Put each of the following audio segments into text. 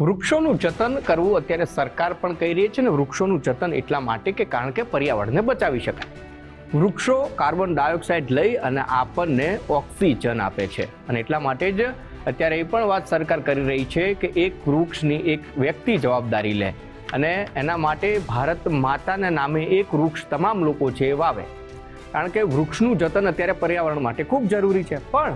વૃક્ષોનું જતન કરવું અત્યારે સરકાર પણ કહી રહી છે ને વૃક્ષોનું જતન એટલા માટે કે કારણ કે પર્યાવરણને બચાવી શકાય. વૃક્ષો કાર્બન ડાયોક્સાઇડ લઈ અને આપણને ઓક્સિજન આપે છે. અને એટલા માટે જ અત્યારે એ પણ વાત સરકાર કરી રહી છે કે એક વૃક્ષની એક વ્યક્તિ જવાબદારી લે. અને એના માટે ભારત માતાના નામે એક વૃક્ષ તમામ લોકો છે એ વાવે. કારણ કે વૃક્ષનું જતન અત્યારે પર્યાવરણ માટે ખૂબ જરૂરી છે. પણ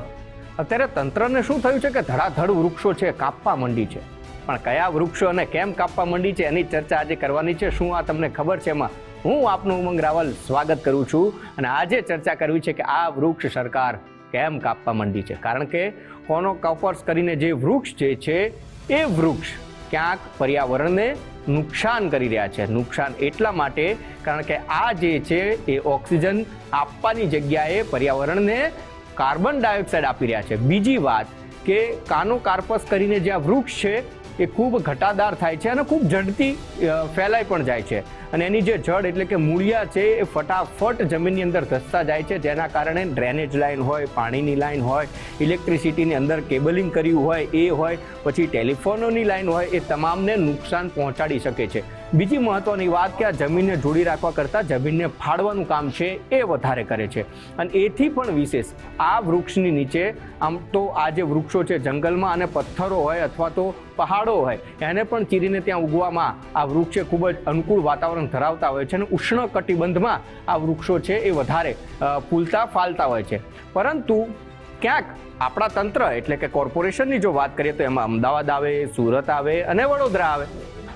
અત્યારે તંત્રને શું થયું છે કે ધડાધડ વૃક્ષો છે, કાપવા માંડી છે. પણ કયા વૃક્ષો અને કેમ કાપવા માંડી છે એની ચર્ચા આજે કરવાની છે, શું આ તમને ખબર છે એમાં હું આપનું ઉમંગ રાવલ સ્વાગત કરું છું અને આજે ચર્ચા કરવી છે કે આ વૃક્ષ સરકાર કેમ કાપવા માંડી છે? કારણ કે કોનો કપર્સ કરીને જે વૃક્ષ જે છે, એ વૃક્ષ ક્યાંક પર્યાવરણને નુકસાન કરી રહ્યા છે. નુકસાન એટલા માટે કારણ કે આ જે છે, એ ઓક્સિજન આપવાની જગ્યાએ પર્યાવરણને કાર્બન ડાયોક્સાઇડ આપી રહ્યા છે. બીજી વાત કે કાનો કાર્પસ કરીને જે આ વૃક્ષ છે એ ખૂબ ઘટાદાર થાય છે અને ખૂબ ઝડપી ફેલાઈ પણ જાય છે. અને એની જે જડ એટલે કે મૂળિયા છે, એ ફટાફટ જમીનની અંદર ધસતા જાય છે. જેના કારણે ડ્રેનેજ લાઇન હોય, પાણીની લાઇન હોય, ઇલેક્ટ્રિસિટીની અંદર કેબલિંગ કર્યું હોય, એ હોય, પછી ટેલિફોનોની લાઇન હોય, એ તમામને નુકસાન પહોંચાડી શકે છે. બીજી મહત્વની વાત કે આ જમીનને જોડી રાખવા કરતાં જમીનને ફાડવાનું કામ છે એ વધારે કરે છે. અને એથી પણ વિશેષ, આ વૃક્ષની નીચે, આમ તો આ જે વૃક્ષો છે જંગલમાં અને પથ્થરો હોય અથવા તો પહાડો હોય, એને પણ ચીરીને ત્યાં ઉગવામાં આ વૃક્ષ ખૂબ જ અનુકૂળ વાતાવરણ ધરાવતા હોય છે અને ઉષ્ણ કટિબંધમાં આ વૃક્ષો છે એ વધારે ફૂલતા ફાલતા હોય છે. પરંતુ ક્યાંક આપણા તંત્ર એટલે કે કોર્પોરેશનની જો વાત કરીએ તો એમાં અમદાવાદ આવે, સુરત આવે અને વડોદરા આવે.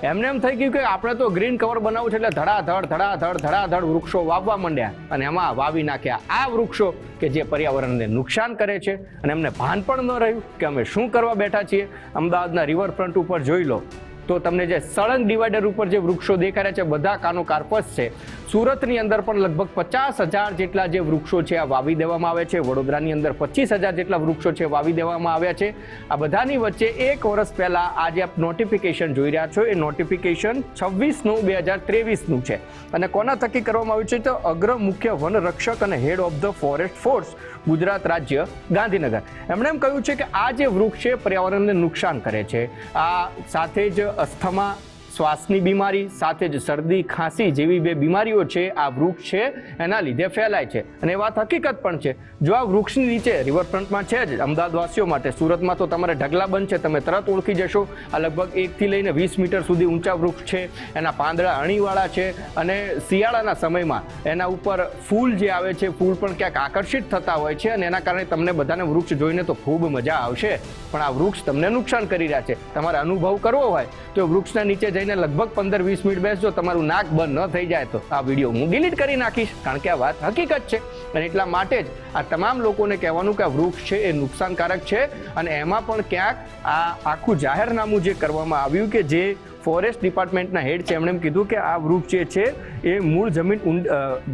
એમને એમ થઈ ગયું કે આપણે તો ગ્રીન કવર બનાવવું છે એટલે ધડાધડ ધડાધડ ધડાધડ વૃક્ષો વાવવા માંડ્યા. અને એમાં વાવી નાખ્યા આ વૃક્ષો કે જે પર્યાવરણને નુકસાન કરે છે. અને એમને ભાન પણ ન રહ્યું કે અમે શું કરવા બેઠા છીએ? અમદાવાદના રિવરફ્રન્ટ ઉપર જોઈ લો. તો તમને જે સળંગ ડિવાઈડર ઉપર જે વૃક્ષો દેખાય છે, બધા કાનો કાર્પસ છે. સુરતની અંદર પણ લગભગ પચાસ હજાર જેટલા જે વૃક્ષો છે, આ વાવી દેવામાં આવે છે. વડોદરાની અંદર પચીસ હજાર જેટલા વૃક્ષો છે, વાવી દેવામાં આવ્યા છે. આ બધાની વચ્ચે એક વર્ષ પહેલાં આ જે આપ નોટિફિકેશન જોઈ રહ્યા છો. એ નોટિફિકેશન છવ્વીસ નવ બે હજાર ત્રેવીસનું છે. અને કોના થકી કરવામાં આવ્યું છે તો અગ્ર મુખ્ય વન રક્ષક અને head of the forest force Gujarat રાજ્ય ગાંધીનગર. એમણે એમ કહ્યું છે કે આ જે વૃક્ષ છે, પર્યાવરણને નુકસાન કરે છે. આ સાથે જ અસ્થમા શ્વાસની બીમારી, સાથે જ શરદી, ખાંસી જેવી બે બીમારીઓ છે, આ વૃક્ષ છે, એના લીધે ફેલાય છે. અને વાત હકીકત પણ છે. જો આ વૃક્ષની નીચે રિવરફ્રન્ટમાં છે જ અમદાવાદવાસીઓ માટે, સુરતમાં તો તમારે ઢગલા બંધ છે, તમે તરત ઓળખી જશો. આ લગભગ એકથી લઈને વીસ મીટર સુધી ઊંચા વૃક્ષ છે, એના પાંદડા અણીવાળા છે અને શિયાળાના સમયમાં એના ઉપર ફૂલ જે આવે છે, ફૂલ પણ ક્યાંક આકર્ષિત થતા હોય છે અને એના કારણે તમને બધાને વૃક્ષ જોઈને તો ખૂબ મજા આવશે. પણ આ વૃક્ષ તમને નુકસાન કરી રહ્યા છે. તમારે અનુભવ કરવો હોય તો વૃક્ષના નીચે જઈને લગભગ પંદર વીસ મિનિટ બેસજો તમારું નાક બંધ ન થઈ જાય તો આ વીડિયો હું ડિલીટ કરી નાખીશ. કારણ કે આ વાત હકીકત છે. અને એટલા માટે જ આ તમામ લોકોને કહેવાનું કે આ વૃક્ષ છે એ નુકસાનકારક છે. અને એમાં પણ ક્યાંક આ આખું જાહેરનામું જે કરવામાં આવ્યું કે જે ફોરેસ્ટ ડિપાર્ટમેન્ટના હેડ છે. એમણે એમ કીધું કે આ વૃક્ષ જે છે, એ મૂળ જમીન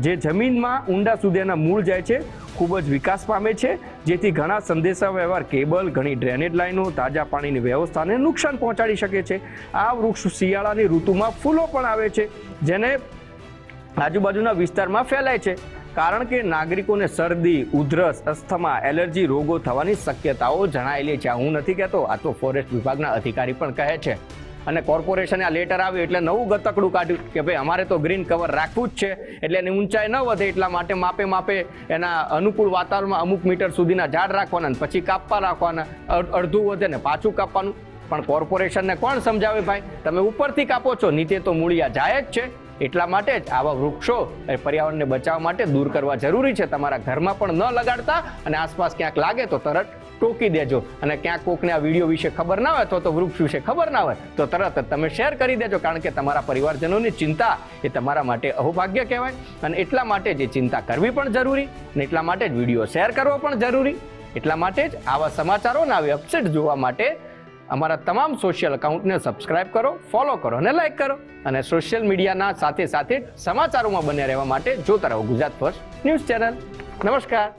જે જમીનમાં ઊંડા સુધી એના મૂળ જાય છે, ખૂબ જ વિકાસ પામે છે. જેથી ઘણા સંદેશા વ્યવહાર, કેબલ, ઘણી ડ્રેનેજ લાઈનો, તાજા પાણીની વ્યવસ્થાને નુકસાન પહોંચાડી શકે છે. આ વૃક્ષ શિયાળાની ઋતુમાં ફૂલો પણ આવે છે, જેને આજુબાજુના વિસ્તારમાં ફેલાય છે. કારણ કે નાગરિકોને શરદી, ઉધરસ, અસ્થમા, એલર્જી રોગો થવાની શક્યતાઓ જણાયેલી છે. હું નથી કહેતો, આ તો ફોરેસ્ટ વિભાગના અધિકારી પણ કહે છે. અને કોર્પોરેશને આ લેટર આવ્યું એટલે નવું ગતકડું કાઢ્યું કે ભાઈ અમારે તો ગ્રીન કવર રાખવું જ છે, એટલે એની ઊંચાઈ ન વધે એટલા માટે માપે માપે એના અનુકૂળ વાતાવરણમાં અમુક મીટર સુધીના ઝાડ રાખવાના પછી કાપવા રાખવાના અડધું વધે ને પાછું કાપવાનું. પણ કોર્પોરેશનને કોણ સમજાવે ભાઈ? તમે ઉપરથી કાપો છો, નીચે તો મૂળિયા જાય જ છે. એટલા માટે જ આવા વૃક્ષો એ પર્યાવરણને બચાવવા માટે દૂર કરવા જરૂરી છે. તમારા ઘરમાં પણ ન લગાડતા અને આસપાસ ક્યાંક લાગે તો તરત ટોકી દેજો. અને ક્યાંક કોકને આ વીડિયો વિશે ખબર ના હોય અથવા તો વૃક્ષ વિશે ખબર ના હોય તો તરત જ તમે શેર કરી દેજો, કારણ કે તમારા પરિવારજનોની ચિંતા એ તમારા માટે અહોભાગ્ય કહેવાય. અને એટલા માટે જે ચિંતા કરવી પણ જરૂરી અને એટલા માટે જ વીડિયો શેર કરવો પણ જરૂરી. એટલા માટે જ આવા સમાચારો અને આવી અપસેટ જોવા માટે અમારા તમામ સોશિયલ એકાઉન્ટને સબસ્ક્રાઇબ કરો ફોલો કરો અને લાઇક કરો. અને સોશિયલ મીડિયાના સાથે સાથે સમાચારોમાં બન્યા રહેવા માટે જોતા રહો ગુજરાત ફર્સ્ટ ન્યૂઝ ચેનલ નમસ્કાર.